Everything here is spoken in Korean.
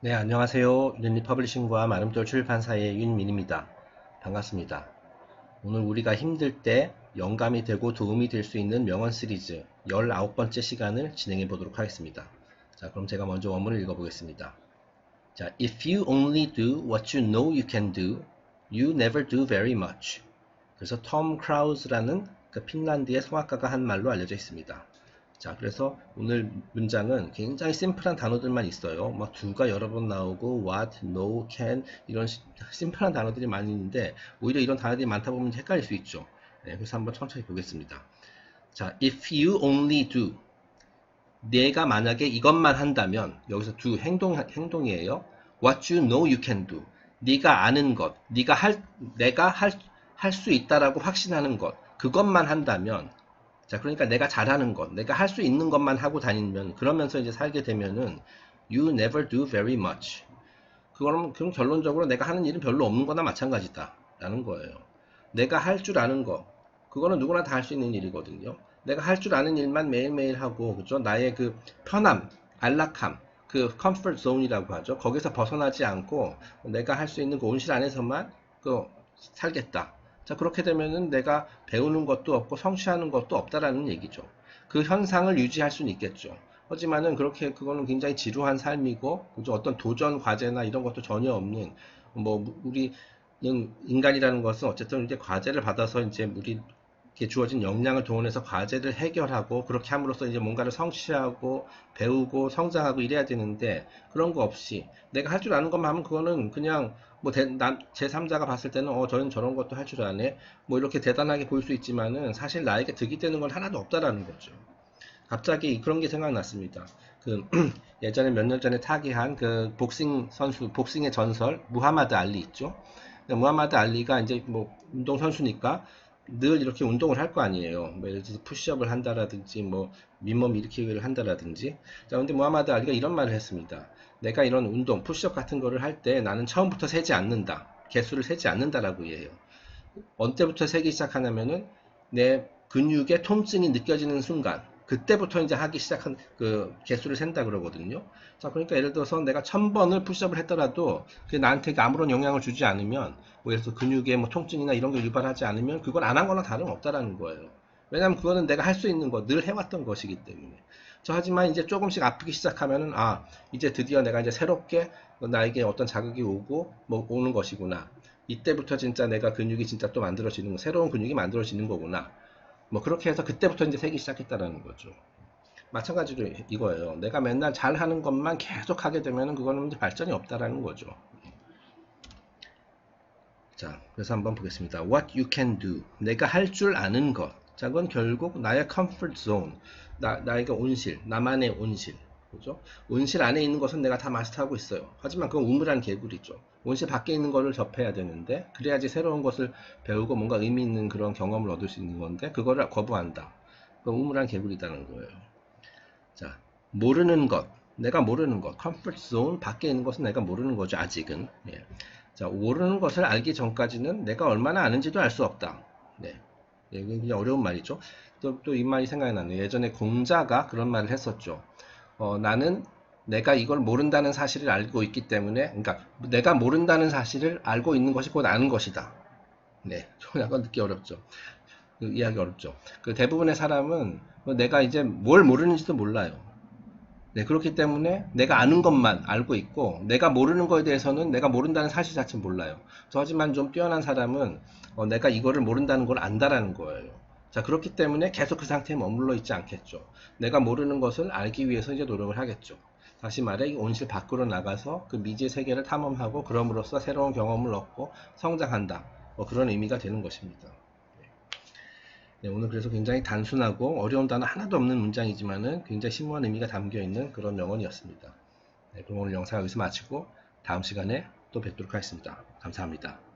네, 안녕하세요. 윤리 퍼블리싱과 마름돌 출판사의 윤민입니다. 반갑습니다. 오늘 우리가 힘들 때 영감이 되고 도움이 될 수 있는 명언 시리즈 19번째 시간을 진행해 보도록 하겠습니다. 자, 그럼 제가 먼저 원문을 읽어보겠습니다. 자, if you only do what you know you can do, you never do very much. 그래서 톰 크라우즈라는 그 핀란드의 성악가가 한 말로 알려져 있습니다. 자, 그래서 오늘 문장은 굉장히 심플한 단어들만 있어요. 막 do가 여러 번 나오고 what, no, can 이런 시- 심플한 단어들이 많이 있는데 오히려 이런 단어들이 많다 보면 헷갈릴 수 있죠. 네, 그래서 한번 천천히 보겠습니다. 자, if you only do 내가 만약에 이것만 한다면 여기서 do 행동 행동이에요. What you know you can do. 네가 아는 것, 네가 할 내가 할 할 수 있다라고 확신하는 것, 그것만 한다면 자, 그러니까 내가 잘하는 것, 내가 할 수 있는 것만 하고 다니면 그러면서 이제 살게 되면은 you never do very much. 그거는 그럼 결론적으로 내가 하는 일은 별로 없는 거나 마찬가지다 라는 거예요. 내가 할 줄 아는 거, 그거는 누구나 다 할 수 있는 일이거든요. 내가 할 줄 아는 일만 매일매일 하고, 그죠? 나의 그 편함, 안락함, 그 comfort zone이라고 하죠. 거기서 벗어나지 않고 내가 할 수 있는 그 온실 안에서만 그 살겠다. 자, 그렇게 되면은 내가 배우는 것도 없고 성취하는 것도 없다라는 얘기죠. 그 현상을 유지할 수는 있겠죠. 하지만은 그렇게 그거는 굉장히 지루한 삶이고? 어떤 도전 과제나 이런 것도 전혀 없는 뭐 우리는 인간이라는 것은 어쨌든 이제 과제를 받아서 이제 우리 주어진 역량을 동원해서 과제를 해결하고 그렇게 함으로써 이제 뭔가를 성취하고 배우고 성장하고 이래야 되는데 그런 거 없이 내가 할 줄 아는 것만 하면 그거는 그냥 뭐 제3자가 봤을 때는 어 저는 저런 것도 할 줄 아네 뭐 이렇게 대단하게 보일 수 있지만은 사실 나에게 득이 되는 건 하나도 없다라는 거죠. 갑자기 그런 게 생각났습니다. 그 예전에 몇 년 전에 타기한 그 복싱 선수 복싱의 전설 무하마드 알리 있죠. 무하마드 알리가 이제 뭐 운동 선수니까 늘 이렇게 운동을 할 거 아니에요. 뭐 예를 들어서 푸시업을 한다라든지 뭐 민몸 일으키기를 한다라든지. 자, 근데 무하마드 알리가 이런 말을 했습니다. 내가 이런 운동, 푸시업 같은 거를 할 때 나는 처음부터 세지 않는다. 개수를 세지 않는다라고 해요. 언제부터 세기 시작하냐면은 내 근육의 통증이 느껴지는 순간, 그때부터 이제 하기 시작한 그 개수를 센다 그러거든요. 자, 그러니까 예를 들어서 내가 천 번을 푸시업을 했더라도 그게 나한테 아무런 영향을 주지 않으면, 뭐 예를 들어서 근육의 뭐 통증이나 이런 걸 유발하지 않으면 그건 안한 거나 다름없다라는 거예요. 왜냐면 그거는 내가 할 수 있는 거, 늘 해왔던 것이기 때문에. 저 하지만 이제 조금씩 아프기 시작하면은 아 이제 드디어 내가 이제 새롭게 나에게 어떤 자극이 오고 뭐 오는 것이구나. 이때부터 진짜 내가 근육이 진짜 또 만들어지는 거, 새로운 근육이 만들어지는 거구나. 뭐 그렇게 해서 그때부터 이제 세기 시작했다라는 거죠. 마찬가지로 이거예요. 내가 맨날 잘하는 것만 계속 하게 되면은 그거는 발전이 없다라는 거죠. 자, 그래서 한번 보겠습니다. What you can do. 내가 할 줄 아는 것. 자, 그건 결국 나의 comfort zone. 나, 나에게 온실, 나만의 온실. 그죠? 온실 안에 있는 것은 내가 다 마스터하고 있어요. 하지만 그건 우물한 개구리죠. 온실 밖에 있는 거를 접해야 되는데, 그래야지 새로운 것을 배우고 뭔가 의미 있는 그런 경험을 얻을 수 있는 건데, 그거를 거부한다. 그건 우물한 개구리다는 거예요. 자, 모르는 것. 내가 모르는 것. comfort zone 밖에 있는 것은 내가 모르는 거죠, 아직은. 예. 자, 모르는 것을 알기 전까지는 내가 얼마나 아는지도 알 수 없다. 네. 예, 이게 그냥 어려운 말이죠. 또, 또 이 말이 생각이 나네요. 예전에 공자가 그런 말을 했었죠. 어, 나는 내가 이걸 모른다는 사실을 알고 있기 때문에, 그러니까 내가 모른다는 사실을 알고 있는 것이 곧 아는 것이다. 네. 좀 약간 듣기 어렵죠. 그 이해하기 어렵죠. 그 대부분의 사람은 뭐 내가 이제 뭘 모르는지도 몰라요. 네, 그렇기 때문에 내가 아는 것만 알고 있고, 내가 모르는 거에 대해서는 내가 모른다는 사실 자체는 몰라요. 저 하지만 좀 뛰어난 사람은 어, 내가 이거를 모른다는 걸 안다라는 거예요. 자, 그렇기 때문에 계속 그 상태에 머물러 있지 않겠죠. 내가 모르는 것을 알기 위해서 이제 노력을 하겠죠. 다시 말해, 이 온실 밖으로 나가서 그 미지의 세계를 탐험하고, 그럼으로써 새로운 경험을 얻고 성장한다. 뭐 그런 의미가 되는 것입니다. 네, 오늘 그래서 굉장히 단순하고 어려운 단어 하나도 없는 문장이지만은 굉장히 심오한 의미가 담겨 있는 그런 명언이었습니다. 네, 그럼 오늘 영상 여기서 마치고 다음 시간에 또 뵙도록 하겠습니다. 감사합니다.